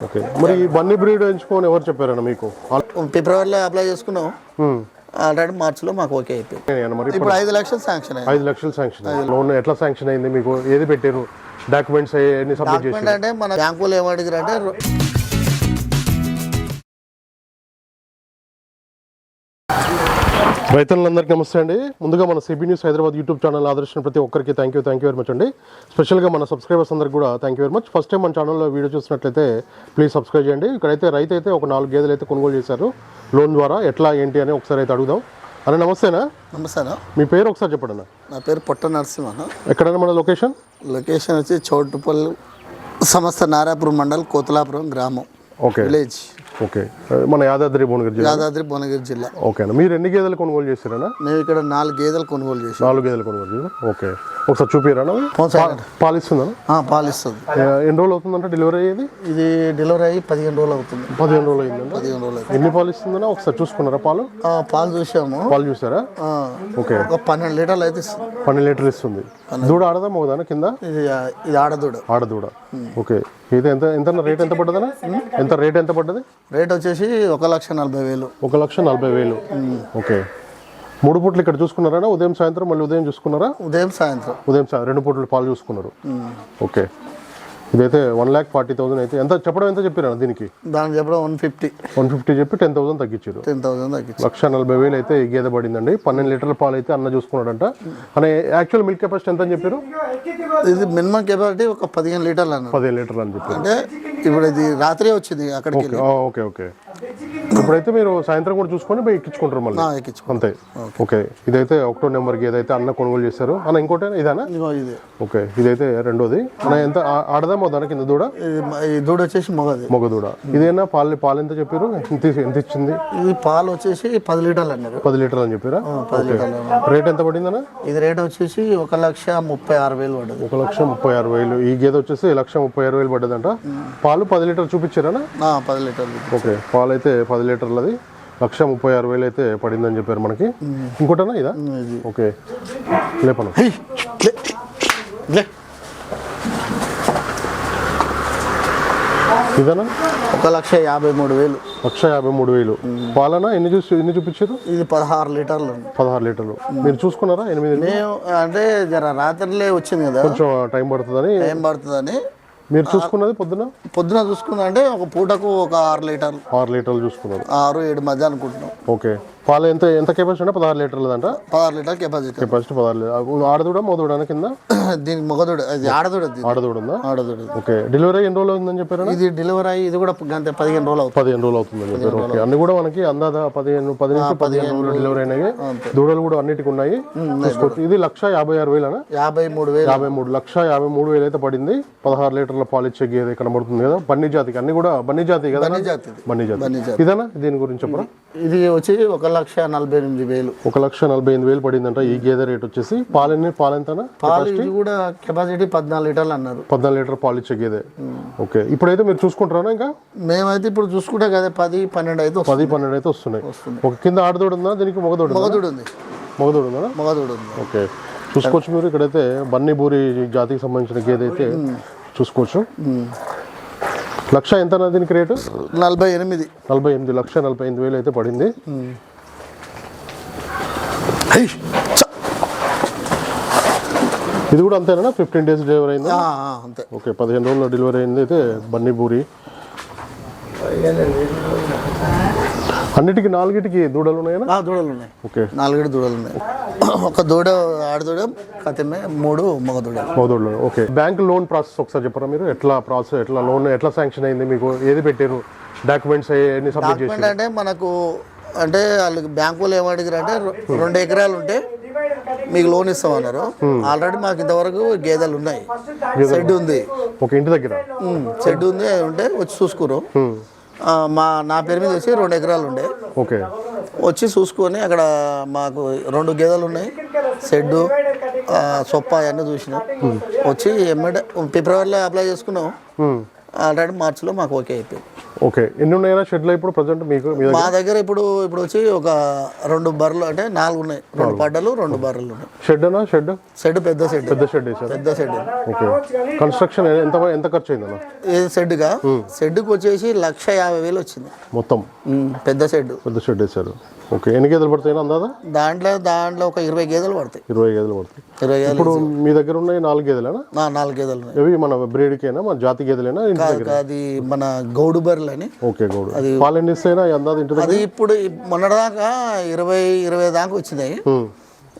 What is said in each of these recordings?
Okay. మరి ఈ Bunny breed ఎంచుకొని ఎవరు చెప్పారన్న మీకు? ఫిబ్రవరిలో అప్లై చేసుకున్నాం. ఆల్రెడీ మార్చిలో మాకు ఓకే అయిపోయింది. ఇప్పుడు ఐదు లక్షలు శాంక్షన్ ఐదు లక్షలు శాంక్షన్ లోన్ ఎట్లా శాంక్షన్ అయింది మీకు? ఏది పెట్టారు? డాక్యుమెంట్స్ అన్ని సబ్మిట్ చేసి అంటే మన బ్యాంకులు ఏమడిగారు అంటే రైతులందరికీ నమస్తే అండి. ముందుగా మన CB news Hyderabad YouTube channel ఆదర్శించిన ప్రతి ఒక్కరికి thank you thank you very much అండి. స్పెషల్గా మన సబ్స్క్రైబర్స్ అందరికి కూడా thank you very much first time మన ఛానల్లో వీడియో చూసినట్లయితే ప్లీజ్ సబ్స్క్రైబ్ చేయండి. ఇక్కడైతే రైతు అయితే ఒక నాలుగు గేదెలు అయితే కొనుగోలు చేశారు. లోన్ ద్వారా ఎట్లా ఏంటి అని ఒకసారి అయితే అడుగుదాం. అన్న నమస్తేనా నమస్తే మీ పేరు ఒకసారి చెప్పండి అన్న. నా పేరు పొట్ట నరసింహ ఎక్కడన్నా మన లొకేషన్ లొకేషన్ వచ్చి చౌటుపల్లి సంస్థ నారాపురం మండల్ కోతలాపురం గ్రామం ఓకే విలేజ్ ఓకే. మన యాదాద్రి భువనగిరి జిల్లా? యాదాద్రి భువనగిరి జిల్లా. ఓకే అన్న మీరు ఎన్ని గేదెలు కొనుగోలు చేశారన్నా? మేము ఇక్కడ నాలుగు గేదెలు కొనుగోలు చేసాం నాలుగు గేదెలు కొనుగోలు చేశారు? ఓకే. ఒకసారి చూపిరానా పాలు ఇస్తుందా పాలు ఇస్తుంది ఎన్ని రోజులు అవుతుందంటే డెలివరీ అయ్యేది? ఇది డెలివరీ అయ్యి పదిహేను రోజులు అవుతుంది. పదిహేను రోజులు అయిందండి పదిహేను రోజులు ఎన్ని పాలు ఇస్తుందన్నా ఒకసారి చూసుకున్నారా పాలు? పాలు చూసాము. పాలు చూసారా? ఓకే. ఒక పన్నెండు లీటర్లు అయితే ఇస్తుంది. పన్నెండు లీటర్ ఇస్తుంది. దూడ ఆడదా మగదానా కింద? ఇది ఆడదూడ. ఆడదూడ. ఓకే. ఇది ఎంత ఎంత రేట్ ఎంత పడ్డదనా ఎంత రేట్ ఎంత పడ్డది? రేట్ వచ్చేసి ఒక లక్ష నలభై వేలు. ఒక లక్ష నలభై వేలు. ఓకే. మూడు పూట్లు ఇక్కడ చూసుకున్నారా? ఉదయం సాయంత్రం మళ్ళీ ఉదయం చూసుకున్నారా? ఉదయం సాయంత్రం. ఉదయం సా- రెండు పూటలు పాలు చూసుకున్నారు. ఓకే. ఇదైతే వన్ ల్యాక్ ఫార్టీ థౌసండ్ అయితే ఎంత చెప్పడం ఎంత చెప్పారు దీనికి? దానికి చెప్పడం వన్ ఫిఫ్టీ. వన్ ఫిఫ్టీ చెప్పి టెన్ థౌసండ్ తగ్గించారు టెన్ థౌసండ్ తగ్గించి లక్ష నలభై వేలు అయితే గేదె పడిందండి. పన్నెండు లీటర్ల పాలు అయితే అన్న చూసుకున్నాడంట. అనే యాక్చువల్ మిల్క్ కెపాసిటీ ఎంత అని చెప్పారు ఇది మినిమం కెపాసిటీ ఒక పదిహేను లీటర్లు అన్నారు పదిహేను లీటర్లు అని చెప్పారు అంటే ఇప్పుడు ఇది రాత్రి వచ్చింది అక్కడికి ఓకే ఓకే. ఇప్పుడైతే మీరు సాయంత్రం కూడా చూసుకొని పోయి ఎక్కించుకుంటారు మళ్ళీ. ఆ, ఎక్కించుకో అంతే. ఓకే. ఇదైతే ఒకటో నెంబర్ గేదె అయితే అన్న కొనుగోలు చేశారు అన్న ఇంకోటి ఇదానా? ఇది. ఓకే. ఇదైతే రెండోది. అన్న ఎంత? ఆడదా మొదన కింద దూడ? ఈ దూడ వచ్చేసి మగది. మగ దూడ. ఇదేనా? పాలు పాలు ఎంత చెప్పారు? ఎంత ఎంత ఇచ్చింది? ఇది పాలు వచ్చేసి పది లీటర్లు అన్నారు. పది లీటర్లు అని చెప్పారా? పది లీటర్లు. రేట్ ఎంత పడిందన్నా ఇది రేట్ వచ్చేసి ఒక లక్ష ముప్పై ఆరు వేలు పడ్డది. ఒక లక్ష ముప్పై ఆరు వేలు. ఈ గేదె వచ్చేసి లక్ష ముప్పై ఆరు వేలు పడ్డదంట. పాలు పది లీటర్ చూపించారా పది లీటర్లు ఓకే. పాలు అయితే పది లీటర్లది. లక్ష ముప్పై ఆరు వేలు అయితే పడిందని చెప్పారు మనకి. ఇంకోటనా ఇదా? ఓకే. లేపను. ఇదనా? ఒక లక్ష యాభై మూడు వేలు. లక్ష యాభై మూడు వేలు. పాలనా? ఎన్ని చూసి ఎన్ని చూపించారు? ఇది పదహారు లీటర్లు. పదహారు లీటర్లు. మీరు చూసుకున్నారా? ఎనిమిది? అంటే జర రాత్రిలే వచ్చింది కదా. కొంచెం టైం పడుతుందని. టైం పడుతుందని. మీరు చూసుకున్నది పొద్దున? పొద్దున చూసుకుందా అంటే ఒక పూటకు ఒక ఆరు లీటర్లు. ఆరు లీటర్లు చూసుకున్నారు. ఆరు ఏడు మధ్య అనుకుంటున్నాం. ఓకే. పాలు ఎంత ఎంత కెపాసిటీ అంటే పదహారు లీటర్లు అంట పదహారు లీటర్ కెపాసిటీ కెపాసిటీ పదహారు లీటర్. ఆడదూడ మోదూడ కింద? దీనికి మగదూడ అది ఆడదూడ. ఆడదూడ ఉందా ఆడదూడ ఓకే. డెలివరీ ఎన్ని రోజులు అవుతుందని చెప్పారు ఇది డెలివరీ ఇది కూడా గంట పదిహేను రోజులు అవుతుంది. పదిహేను రోజులు అవుతుందని చెప్పారు. ఓకే. అన్ని కూడా మనకి అందాద పదిహేను పది నుంచి పదిహేను రోజులు డెలివరీ అయినాయి. దూడలు కూడా అన్నిటికి ఉన్నాయి. చూసుకోవచ్చు ఇది లక్ష యాభై ఆరు వేలనా? యాభై మూడు వేలు. యాభై మూడు లక్ష యాభై మూడు వేలు అయితే పడింది. పదహారు లీటర్ల పాలు ఇచ్చే గేదె కనబడుతుంది కదా. బన్నీ జాతికి అన్ని కూడా బన్నీ జాతి కదా. బన్నీ జాతి. బన్నీ జాతి. ఇదేనా? దీని గురించి చెప్పరా? ఇది వచ్చి ఒక లక్ష నలభై ఎనిమిది వేలు. ఒక లక్ష నలభై ఎనిమిది వేలు పడిందంట. ఈ గేదె రేట్ వచ్చేసి పాలన్నీ పాలు ఎంతనా పాలు ఇది కూడా కెపాసిటీ పద్నాలుగు లీటర్లు అన్నారు. పద్నాలుగు లీటర్ పాలు ఇచ్చే గేదె. ఓకే. ఇప్పుడైతే మీరు చూసుకుంటారా ఇంకా? మేమైతే ఇప్పుడు చూసుకుంటే కదా పది పన్నెండు అయితే. పది పన్నెండు అయితే వస్తున్నాయి. ఒక కింద ఆడదోడు ఉందా? దీనికి మగదోడు? మగదూడు ఉంది మగదోడు ఉందా? మగదూడు ఉంది. ఓకే. చూసుకోవచ్చు మీరు ఇక్కడైతే బన్నీ బూరి జాతికి సంబంధించిన గేదె అయితే చూసుకోవచ్చు. లక్ష ఎంత దీనికి రేటు? నలభై ఎనిమిది. నలభై ఎనిమిది లక్ష నలభై ఎనిమిది వేలు అయితే పడింది! ఇది కూడా అంతేనా? ఫిఫ్టీన్ డేస్ డెలివరీ అయింది? అంతే. ఓకే పదిహేను రోజుల్లో డెలివరీ అయింది. అయితే బన్నీ బూరి. అన్నిటికీ నాలుగిటికి దూడలు ఉన్నాయనా? ఆ, దూడలు ఉన్నాయి. ఓకే. నాలుగేడు దూడలు ఉన్నాయి. ఒక దూడ ఆడదూడ కథమే మూడు మగ దూడలు. ఓకే. బ్యాంక్ లోన్ ప్రాసెస్ ఒకసారి చెప్పరా మీరు? ఎట్లా ప్రాసెస్ ఎట్లా లోన్ ఎట్లా శాంక్షన్ అయింది మీకు? ఏది పెట్టారు? డాక్యుమెంట్స్ అన్ని సబ్మిట్ చేసి అంటే మనకు అంటే వాళ్ళకి బ్యాంకు వాళ్ళు ఏమడిగారు అంటే రె- రెండు ఎకరాలు ఉంటే మీకు లోన్ ఇస్తామన్నారు. ఆల్రెడీ మాకు ఇంతవరకు గేదెలు ఉన్నాయి. షెడ్ ఉంది. ఓకే ఇంటి దగ్గర. షెడ్ ఉంది అది ఉంటే వచ్చి చూసుకోరు మా నా పేరు మీద వచ్చి రెండు ఎకరాలు ఉండే. ఓకే. వచ్చి చూసుకొని అక్కడ మాకు రెండు గేదెలు ఉన్నాయి. షెడ్డు సొప్ప అవన్నీ చూసినాం. వచ్చి ఎమ్మటే ఫిబ్రవరిలో అప్లై చేసుకున్నాం. ఆల్రెడీ మార్చిలో మాకు ఓకే అయిపోయింది. ఓకే. ఎన్ని ఉన్నాయా షెడ్లో ఇప్పుడు ప్రజెంట్ మీకు మీ దగ్గర? ఇప్పుడు ఇప్పుడు వచ్చి ఒక రెండు బర్రెలు అంటే నాలుగు ఉన్నాయి రెండు పడ్డలు రెండు బర్రెలు ఉన్నాయి. షెడ్ అనా షెడ్? షెడ్ పెద్ద షెడ్. పెద్ద షెడ్ పెద్ద షెడ్. ఓకే. కన్స్ట్రక్షన్ ఎంత ఎంత ఖర్చు అయిందన్న? ఏది షెడ్గా షెడ్కి వచ్చేసి లక్ష యాభై వేలు వచ్చింది. మొత్తం? పెద్ద షెడ్. పెద్ద షెడ్ వేసారు ఓకే. ఎన్ని గేదెలు పడతాయి అందాదా దాంట్లో దాంట్లో ఒక ఇరవై గేదెలు పడతాయి. ఇరవై గేదెలు పడతాయి. ఇరవై గేదెలు ఇప్పుడు మీ దగ్గర ఉన్నాయి నాలుగు గేదెలేనా? నా నాలుగు గేదెలు ఇవి మన బ్రీడ్కేనా? మన జాతి గేదెలేనా? అది మన గౌడు బర్రెలు అని ఓకే గౌడు. పాలు ఎన్ని ఇస్తాయినా అందాది అది ఇప్పుడు మొన్నటిదాకా ఇరవై ఇరవై దాకా వచ్చినాయి.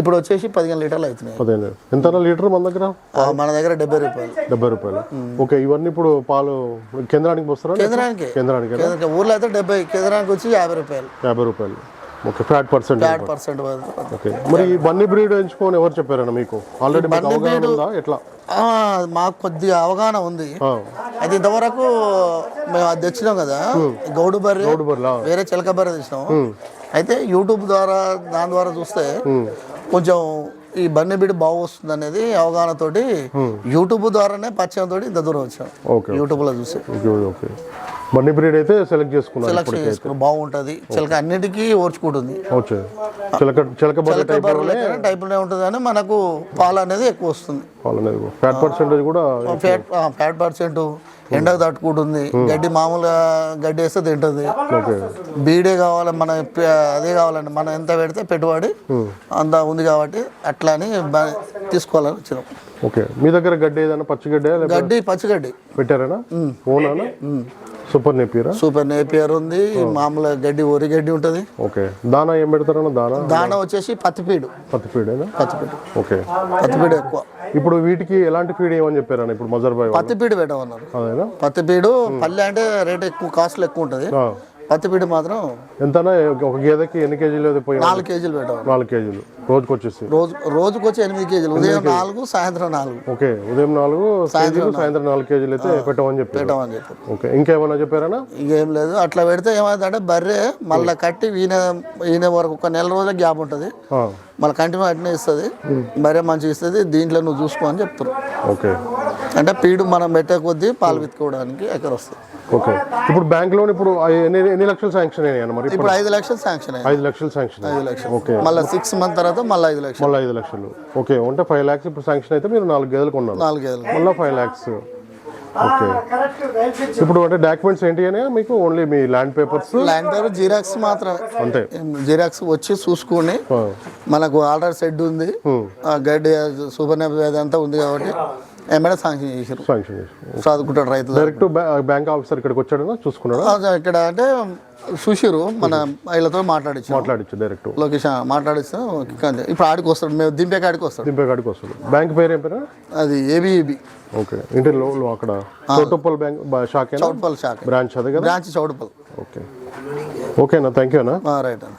ఇప్పుడు వచ్చేసి పదిహేను లీటర్లు అవుతున్నాయి. పదిహేను ఎంత లీటర్ మన దగ్గర? మన దగ్గర డెబ్బై రూపాయలు. డెబ్బై రూపాయలు. ఓకే ఇవన్నీ ఇప్పుడు పాలు కేంద్రానికి పోస్తారా కేంద్రానికి. కేంద్రానికి కేంద్రానికి. ఊర్లో అయితే డెబ్బై కేంద్రానికి వచ్చి యాభై రూపాయలు. యాభై రూపాయలు. Okay fat percent fat percent okay మరి ఈ బన్నీ బ్రీడ్ ఎంచుకొని ఎవరు చెప్పారన్న మీకు? ఆల్రెడీ మీకు అవగాహన ఉందా? ఎట్లా? మాకు కొద్దిగా అవగాహన ఉంది. అది ఇంతవరకు మేము అది తెచ్చినాం కదా. గౌడు బర్రె గౌడు బర్రెలా? వేరే చిలక బర్రె తెచ్చినాం అయితే యూట్యూబ్ ద్వారా దాని ద్వారా చూస్తే కొంచెం ఈ బన్నీ బిడి బాగా వస్తుంది అనేది అవగాహనతోటి యూట్యూబ్ ద్వారానే పరిచయం తోటి ఇంత దూరం వచ్చాం. ఓకే యూట్యూబ్లో చూసి. ఓకే బన్నీ బ్రీడ్ అయితే సెలెక్ట్ చేసుకున్నారు సెలక్షన్ చేసుకుని బాగుంటది. చిలక అన్నిటికీ ఓర్చుకుంటుంది. ఓకే. చిలక చిలక బర్రె టైప్ బర్రెలు టైప్లోనే ఉంటుంది కానీ మనకు పాలు అనేది ఎక్కువ వస్తుంది. అనేది ఫ్యాట్ పర్సెంటేజ్ కూడా ఫ్యాట్ ఫ్యాట్ పర్సెంట్ ఎండకు తట్టుకుంటుంది. గడ్డి మామూలుగా గడ్డి వేస్తే తింటుంది. బీడే కావాలి మన అదే కావాలండి. మనం ఎంత పెడితే పెట్టుబడి అంత ఉంది కాబట్టి అట్లా అని తీసుకోవాలని వచ్చినాం. ఓకే మీ దగ్గర గడ్డి ఏదైనా పచ్చి గడ్డి గడ్డి పచ్చిగడ్డి పెట్టారేనా? ఓనానా సూపర్ నేపియరా? సూపర్ నేపియర్ ఉంది. మామూలుగా గడ్డి వరి గడ్డి ఉంటుంది. ఓకే. దానా ఏం పెడతారన్న దానా? దాన వచ్చేసి పత్తిపీడు. పత్తి ఫీడేనా పత్తిపీడు. ఓకే. పత్తిపీడు ఎక్కువ. ఇప్పుడు వీటికి ఎలాంటి ఫీడ్ ఏమని చెప్పారన్న? ఇప్పుడు మజర్ బాయ్ పత్తిపీడు పెట్టమన్నారు. అదేనా? పత్తిపీడు పల్లె అంటే రేట్ ఎక్కువ కాస్ట్లు ఎక్కువ ఉంటుంది. ఆ. పత్తిపీడు మాత్రం ఎంతనా? ఒక గేదెకి ఎన్ని కేజీలు పోయి నాలుగు కేజీలు పెట్టమన్నారు నాలుగు కేజీలు. రోజుకి వచ్చేసి. రోజు రోజుకి వచ్చి ఎనిమిది కేజీలు. ఉదయం నాలుగు సాయంత్రం నాలుగు. ఓకే. ఉదయం నాలుగు కేజీలు సాయంత్రం నాలుగు కేజీలు అయితే పెట్టమని చెప్పారు. పెట్టమని చెప్పారు. ఓకే. ఇంకేమన్నా చెప్పారనా? ఇంకేం లేదు. అట్లా పెడితే ఏమైందంటే బర్రె మళ్ళీ కట్టి ఈయన ఈయన వరకు ఒక నెల రోజుల గ్యాప్ ఉంటుంది. మళ్ళీ కంటిన్యూ అట్నే ఇస్తుంది. బర్రె మంచిగా ఇస్తుంది. దీంట్లో నువ్వు చూసుకో అని చెప్తారు. ఓకే. అంటే పీడు మనం పెట్టే కొద్దీ పాలు విత్తుకోవడానికి ఎక్కడ వస్తుంది. ఓకే. ఇప్పుడు బ్యాంక్ లోన్ ఇప్పుడు ఎన్ని ఎన్ని లక్షలు శాంక్షన్ అయ్యాయి మరి? ఇప్పుడు ఐదు లక్షలు శాంక్షన్ అయ్యింది ఐదు లక్షలు శాంక్షన్ ఐదు లక్షలు. ఓకే. మళ్ళీ సిక్స్ మంత్ తర్వాత మళ్ళీ ఐదు లక్షలు. మళ్ళీ ఐదు లక్షలు. ఓకే. అంటే ఫైవ్ ల్యాక్స్ ఇప్పుడు శాంక్షన్ అయితే మీరు నాలుగు గేదెలు కొన్నారు. నాలుగు వేలు మళ్ళీ ఫైవ్ ల్యాక్స్ ఓకే. ఇప్పుడు అంటే డాక్యుమెంట్స్ ఏంటి అని మీకు ఓన్లీ మీ land papers land paper xerox మాత్రమే. అంతే. జిరాక్స్ వచ్చి చూసుకొని మనకు ఆర్డర్ సెడ్ ఉంది. గడ్డి సూపర్ నెప్ అంతా ఉంది కాబట్టి ఏమైనా శాంక్షన్ చేసారు శాంక్షన్ చేసి చదువుకుంటాడు రైతులు డైరెక్ట్ బ్యాంక్ ఆఫీసర్ ఇక్కడికి వచ్చాడనా చూసుకున్నాడా? ఇక్కడ అంటే చూసిరు మన వీళ్ళతో మాట్లాడించాం మాట్లాడిచ్చు డైరెక్ట్. లొకేషన్ మాట్లాడిస్తాం ఇప్పుడు ఆడికి వస్తాడు. మేము దింపే కాడికి వస్తాడు. దింపే కాడికి వస్తాడు. బ్యాంక్ పేరు ఏం పేరు? అది ఏబిఈబి. ఓకే. ఇంటి లో లో అక్కడ. చోటప్పల్ బ్యాంక్ షాక్ చౌటుపల్ శాఖ బ్రాంచ్ అదే కదా? Branch Choutuppal okay. ఓకేనా? థ్యాంక్ యూ అన్న రైట్ అన్న.